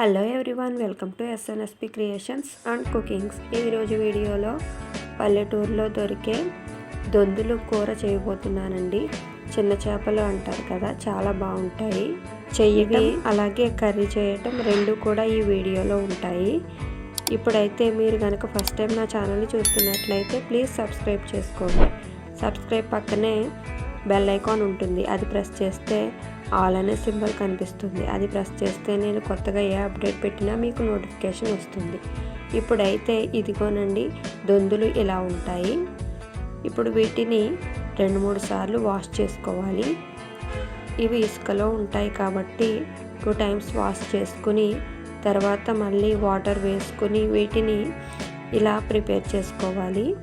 Hello everyone welcome to SNSP creations and cookings ఈరోజు వీడియోలో పల్లెటూరులో దొరికే దొందులు కూర చేయబోతున్నానండి. చిన్న చేపలు అంటారు కదా చాలా బాగుంటాయి. చెయ్యవి అలాగే కర్రీ చేయటం రెండు కూడా ఈ వీడియోలో ఉంటాయి. ఇప్పుడైతే మీరు కనుక ఫస్ట్ టైం నా ఛానల్ని చూస్తున్నట్లయితే ప్లీజ్ సబ్స్క్రైబ్ చేసుకోండి. సబ్స్క్రైబ్ పక్కనే బెల్ ఐకాన్ ఉంటుంది. అది ప్రెస్ చేస్తే ఆల్ అనే సింబల్ కనిపిస్తుంది. అది ప్రెస్ చేస్తే నేను కొత్తగా ఏ అప్డేట్ పెట్టినా మీకు నోటిఫికేషన్ వస్తుంది. ఇప్పుడైతే ఇదిగోనండి దొందులు ఇలా ఉంటాయి. ఇప్పుడు వీటిని రెండు మూడు సార్లు వాష్ చేసుకోవాలి. ఇవి ఇసుకలో ఉంటాయి కాబట్టి టూ టైమ్స్ వాష్ చేసుకుని తర్వాత మళ్ళీ వాటర్ వేసుకుని వీటిని ఇలా ప్రిపేర్ చేసుకోవాలి.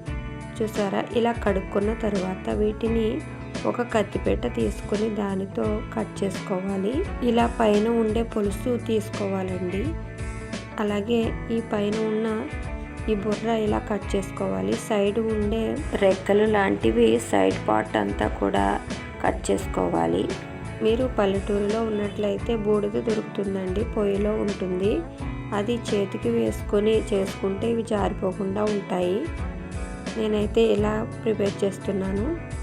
చూసారా? ఇలా కడుక్కున్న తర్వాత వీటిని ఒక కత్తిపేట తీసుకొని దానితో కట్ చేసుకోవాలి. ఇలా పైన ఉండే పులుసు తీసుకోవాలండి. అలాగే ఈ పైన ఉన్న ఈ బుర్ర ఇలా కట్ చేసుకోవాలి. సైడ్ ఉండే రెక్కలు లాంటివి సైడ్ పార్ట్ అంతా కూడా కట్ చేసుకోవాలి. మీరు పల్లెటూరులో ఉన్నట్లయితే బూడిద దొరుకుతుందండి పొయ్యిలో ఉంటుంది. అది చేతికి వేసుకొని చేసుకుంటే ఇవి జారిపోకుండా ఉంటాయి. నేనైతే ఇలా ప్రిపేర్ చేస్తున్నాను.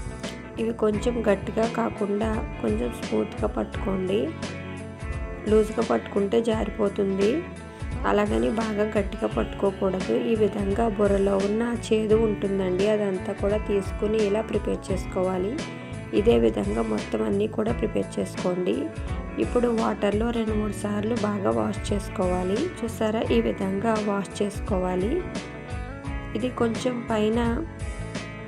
ఇవి కొంచెం గట్టిగా కాకుండా కొంచెం స్మూత్గా పట్టుకోండి. లూజ్గా పట్టుకుంటే జారిపోతుంది. అలాగని బాగా గట్టిగా పట్టుకోకూడదు. ఈ విధంగా బుర్రలో ఉన్న చేదు ఉంటుందండి. అదంతా కూడా తీసుకుని ఇలా ప్రిపేర్ చేసుకోవాలి. ఇదే విధంగా మొత్తం అన్నీ కూడా ప్రిపేర్ చేసుకోండి. ఇప్పుడు వాటర్లో రెండు మూడు సార్లు బాగా వాష్ చేసుకోవాలి. చూసారా? ఈ విధంగా వాష్ చేసుకోవాలి. ఇది కొంచెం పైన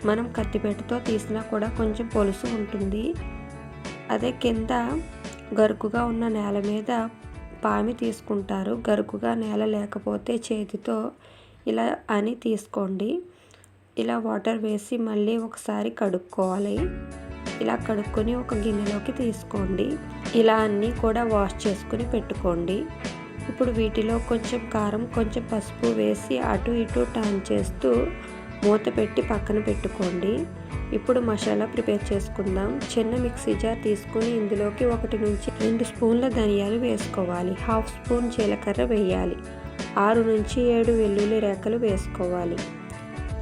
మనం కత్తిపెట్టుతో తీసినా కూడా కొంచెం పొలుసు ఉంటుంది. అదే కింద గరుకుగా ఉన్న నేల మీద పామి తీసుకుంటారు. గరుకుగా నేల లేకపోతే చేతితో ఇలా అని తీసుకోండి. ఇలా వాటర్ వేసి మళ్ళీ ఒకసారి కడుక్కోవాలి. ఇలా కడుక్కొని ఒక గిన్నెలోకి తీసుకోండి. ఇలా అన్నీ కూడా వాష్ చేసుకుని పెట్టుకోండి. ఇప్పుడు వీటిలో కొంచెం కారం కొంచెం పసుపు వేసి అటు ఇటు టర్న్ చేస్తూ మూత పెట్టి పక్కన పెట్టుకోండి. ఇప్పుడు మసాలా ప్రిపేర్ చేసుకుందాం. చిన్న మిక్సీ జార్ తీసుకుని ఇందులోకి ఒకటి నుంచి రెండు స్పూన్ల ధనియాలు వేసుకోవాలి. హాఫ్ స్పూన్ జీలకర్ర వేయాలి. ఆరు నుంచి ఏడు వెల్లుల్లి రేఖలు వేసుకోవాలి.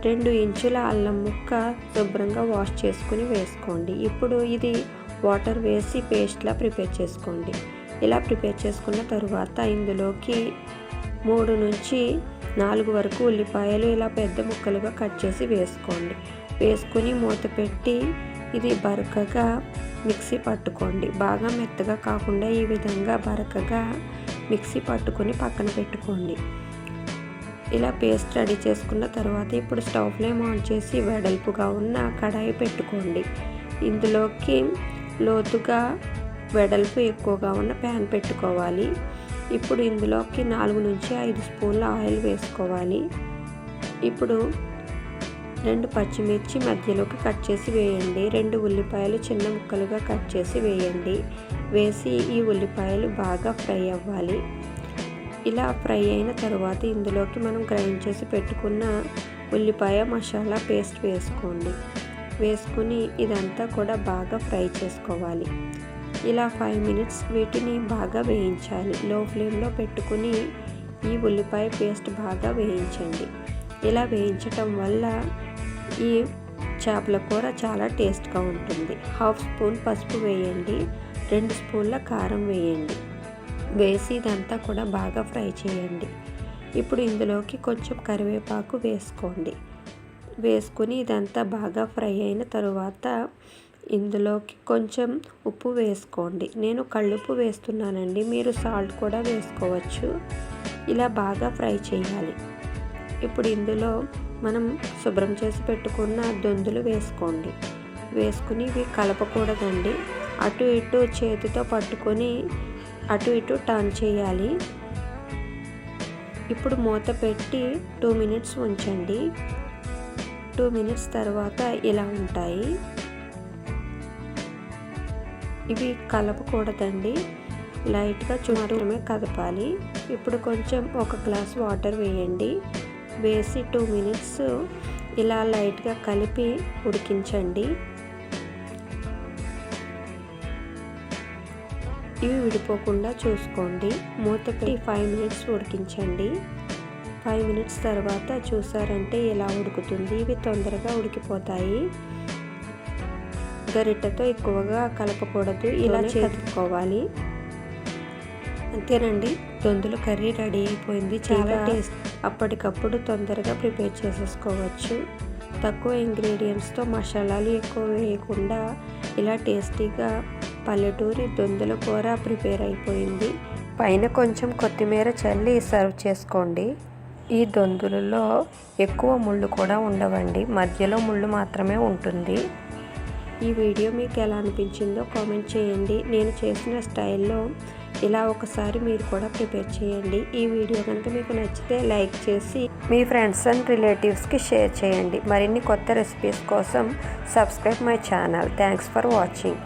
రెండు ఇంచుల అల్లం ముక్క శుభ్రంగా వాష్ చేసుకుని వేసుకోండి. ఇప్పుడు ఇది వాటర్ వేసి పేస్ట్లా ప్రిపేర్ చేసుకోండి. ఇలా ప్రిపేర్ చేసుకున్న తరువాత ఇందులోకి మూడు నుంచి నాలుగు వరకు ఉల్లిపాయలు ఇలా పెద్ద ముక్కలుగా కట్ చేసి వేసుకోండి. వేసుకుని మూత పెట్టి ఇది బరకగా మిక్సీ పట్టుకోండి. బాగా మెత్తగా కాకుండా ఈ విధంగా బరకగా మిక్సీ పట్టుకొని పక్కన పెట్టుకోండి. ఇలా పేస్ట్ రెడీ చేసుకున్న తర్వాత ఇప్పుడు స్టవ్ ఫ్లేమ్ ఆన్ చేసి వెడల్పుగా ఉన్న కడాయి పెట్టుకోండి. ఇందులోకి లోతుగా వెడల్పు ఎక్కువగా ఉన్న ప్యాన్ పెట్టుకోవాలి. ఇప్పుడు ఇందులోకి నాలుగు నుంచి ఐదు స్పూన్ల ఆయిల్ వేసుకోవాలి. ఇప్పుడు రెండు పచ్చిమిర్చి మధ్యలోకి కట్ చేసి వేయండి. రెండు ఉల్లిపాయలు చిన్న ముక్కలుగా కట్ చేసి వేయండి. వేసి ఈ ఉల్లిపాయలు బాగా ఫ్రై అవ్వాలి. ఇలా ఫ్రై అయిన తర్వాత ఇందులోకి మనం గ్రైండ్ చేసి పెట్టుకున్న ఉల్లిపాయ మసాలా పేస్ట్ వేసుకోండి. వేసుకుని ఇదంతా కూడా బాగా ఫ్రై చేసుకోవాలి. ఇలా ఫైవ్ మినిట్స్ వీటిని బాగా వేయించాలి. లో ఫ్లేమ్లో పెట్టుకుని ఈ ఉల్లిపాయ పేస్ట్ బాగా వేయించండి. ఇలా వేయించటం వల్ల ఈ చేపల కూర చాలా టేస్ట్గా ఉంటుంది. హాఫ్ స్పూన్ పసుపు వేయండి. రెండు స్పూన్ల కారం వేయండి. వేసి ఇదంతా కూడా బాగా ఫ్రై చేయండి. ఇప్పుడు ఇందులోకి కొంచెం కరివేపాకు వేసుకోండి. వేసుకుని ఇదంతా బాగా ఫ్రై అయిన తరువాత ఇందులోకి కొంచెం ఉప్పు వేసుకోండి. నేను కళ్ళుప్పు వేస్తున్నానండి. మీరు సాల్ట్ కూడా వేసుకోవచ్చు. ఇలా బాగా ఫ్రై చేయాలి. ఇప్పుడు ఇందులో మనం శుభ్రం చేసి పెట్టుకున్న దొందులు వేసుకోండి. వేసుకుని ఇవి కలపకూడదండి. అటు ఇటు చేతితో పట్టుకొని అటు ఇటు టర్న్ చేయాలి. ఇప్పుడు మూత పెట్టి టూ మినిట్స్ ఉంచండి. టూ మినిట్స్ తర్వాత ఇలా ఉంటాయి. ఇవి కలపకూడదండి. లైట్గా చుట్టూమే కదపాలి. ఇప్పుడు కొంచెం ఒక గ్లాస్ వాటర్ వేయండి. వేసి టూ మినిట్స్ ఇలా లైట్గా కలిపి ఉడికించండి. ఇవి విడిపోకుండా చూసుకోండి. మూత పెట్టి ఫైవ్ మినిట్స్ ఉడికించండి. ఫైవ్ మినిట్స్ తర్వాత చూసారంటే ఇలా ఉడుకుతుంది? ఇవి తొందరగా ఉడికిపోతాయి. గరిటెతో ఎక్కువగా కలపకూడదు. ఇలా చేసుకోవాలి అంతేనండి. దొందుల కర్రీ రెడీ అయిపోయింది. చాలా టేస్ట్. అప్పటికప్పుడు తొందరగా ప్రిపేర్ చేసేసుకోవచ్చు. తక్కువ ఇంగ్రీడియంట్స్తో మసాలాలు ఎక్కువ వేయకుండా ఇలా టేస్టీగా పల్లెటూరి దొందుల కూర ప్రిపేర్ అయిపోయింది. పైన కొంచెం కొత్తిమీర చల్లి సర్వ్ చేసుకోండి. ఈ దొందులలో ఎక్కువ ముళ్ళు కూడా ఉండవండి. మధ్యలో ముళ్ళు మాత్రమే ఉంటుంది. ఈ వీడియో మీకు ఎలా అనిపించిందో కామెంట్ చేయండి. నేను చేసిన స్టైల్లో ఇలా ఒకసారి మీరు కూడా ప్రిపేర్ చేయండి. ఈ వీడియో కనుక మీకు నచ్చితే లైక్ చేసి మీ ఫ్రెండ్స్ అండ్ రిలేటివ్స్కి షేర్ చేయండి. మరిన్ని కొత్త రెసిపీస్ కోసం subscribe my channel. Thanks for watching.